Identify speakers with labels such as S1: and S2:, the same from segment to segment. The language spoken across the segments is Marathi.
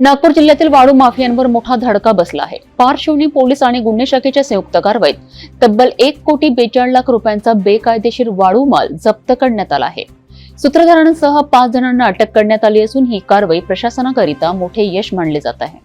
S1: नागपूर जिल्ह्यातील वाळू माफियांवर मोठा धडका बसला आहे. पारशिवनी पोलीस आणि गुन्हे शाखेच्या संयुक्त कारवाईत तब्बल एक कोटी बेचाळीस लाख रुपयांचा बेकायदेशीर वाळू माल जप्त करण्यात आला आहे. सूत्रधारांसह पाच जणांना अटक करण्यात आली असून ही कारवाई प्रशासनाकरिता मोठे यश मानले जात आहे.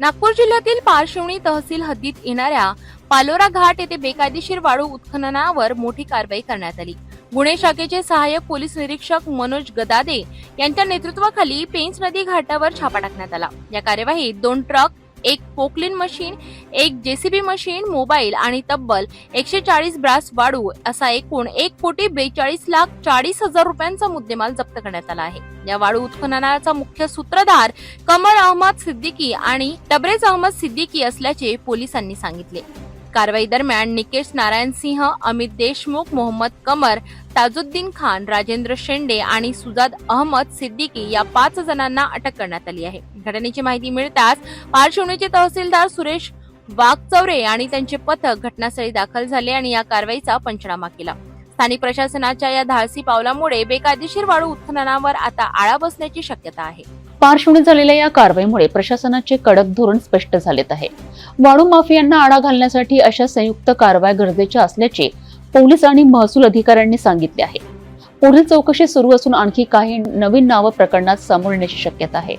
S2: नागपूर जिल्ह्यातील पारशिवणी तहसील हद्दीत येणाऱ्या पालोरा घाट येथे बेकायदेशीर वाळू उत्खननावर मोठी कारवाई करण्यात आली. गुन्हे शाखेचे सहाय्यक पोलीस निरीक्षक मनोज गदादे यांच्या नेतृत्वाखाली पेंच नदी घाटावर छापा टाकण्यात आला. या कार्यवाहीत दोन ट्रक एक पोकलिन मशीन एक जेसीबी मशीन मोबाईल आणि तब्बल एकशे चाळीस ब्रास वाळू असा एकूण एक कोटी बेचाळीस लाख चाळीस हजार रुपयांचा मुद्देमाल जप्त करण्यात आला आहे. या वाळू उत्खननाचा मुख्य सूत्रधार कमर अहमद सिद्दीकी आणि तबरेज अहमद सिद्दीकी असल्याचे पोलिसांनी सांगितले. कारवाई दरम्यान निकेश नारायण सिंह अमित देशमुख मोहम्मद कमर ताजुद्दीन खान राजेंद्र शेंडे आणि सुजाद अहमद सिद्दीकी या पाच जणांना अटक करण्यात आली आहे. घटनेची माहिती मिळताच पार्श्वभूमीचे तहसीलदार सुरेश वाघचौरे आणि त्यांचे पथक घटनास्थळी दाखल झाले आणि या कारवाईचा पंचनामा केला. स्थानिक प्रशासनाच्या या धाडसी पावलामुळे बेकायदेशीर वाळू उत्खननावर आता आळा बसण्याची शक्यता आहे.
S1: पारशिवनीत झालेल्या या कारवाईमुळे प्रशासनाचे कडक धोरण स्पष्ट झालेत आहे. वाळू माफियांना आळा घालण्यासाठी अशा संयुक्त कारवाया गरजेच्या असल्याचे पोलीस आणि महसूल अधिकाऱ्यांनी सांगितले आहे. पुढील चौकशी सुरू असून आणखी काही नवीन नावं प्रकरणात समोर येण्याची शक्यता आहे.